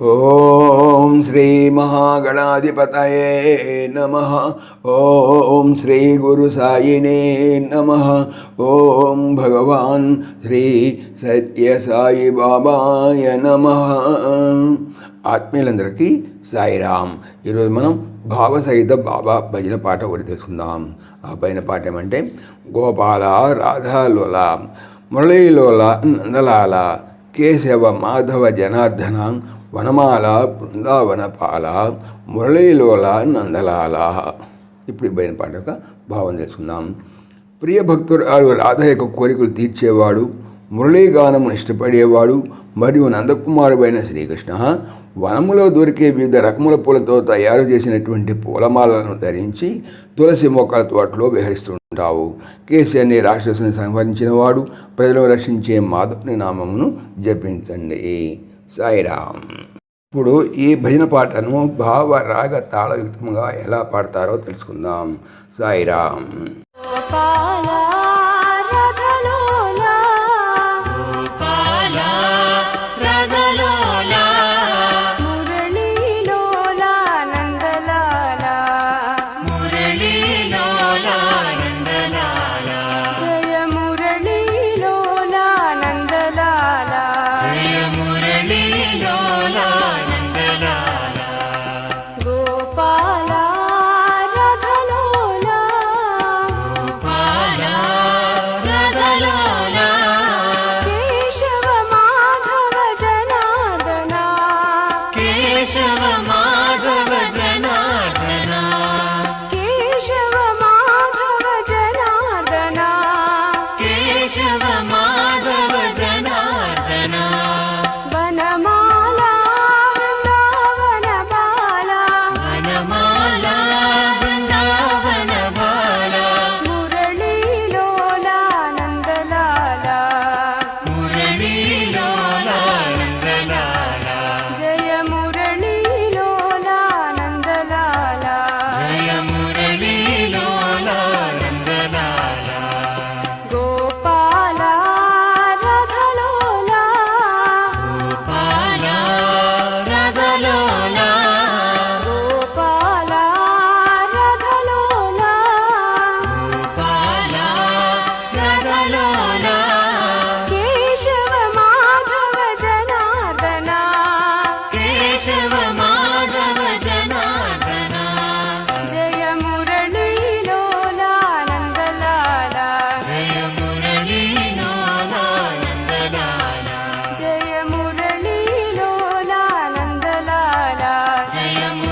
ఓం శ్రీ మహాగణాధిపతయే నమ. ఓం శ్రీ గురు సాయినే నమ. ఓం భగవాన్ శ్రీ సత్య సాయి బాబాయ నమ. ఆత్మీయులందరికీ సాయిరామ్ ఈరోజు మనం భావసహిత బాబా భజన పాట ఒకటి తెలుసుకుందాం. ఆ భజన పాట ఏమంటే గోపాల రాధాలోల మురళీలోల నందలాల కేశవ మాధవ జనార్దన వనమాల బృందావనపాల మురళీలోల నందలాల. ఇప్పుడు ఈ పాట యొక్క భావం తెలుసుకుందాం. ప్రియ భక్తుడు రాధ యొక్క కోరికలు తీర్చేవాడు మురళీగానము ఇష్టపడేవాడు మరియు నందకుమారుడైన శ్రీకృష్ణ వనములో దొరికే వివిధ రకముల పూలతో తయారు చేసినటువంటి పూలమాలను ధరించి తులసి మొక్కల తోటలో విహరిస్తుంటావు. కేసీ అనే రాక్షసుని సంహరించిన వాడు ప్రజలను రక్షించే మాధవుని నామమును జపించండి. సాయిరామ్. ఇప్పుడు ఈ భజన పాటను భావ రాగ తాళయుక్తంగా ఎలా పాడతారో తెలుసుకుందాం. సాయిరామ్. केशव माधव जनादना केशव माधव जनार्दना केशव मा జయ మురళీలోలా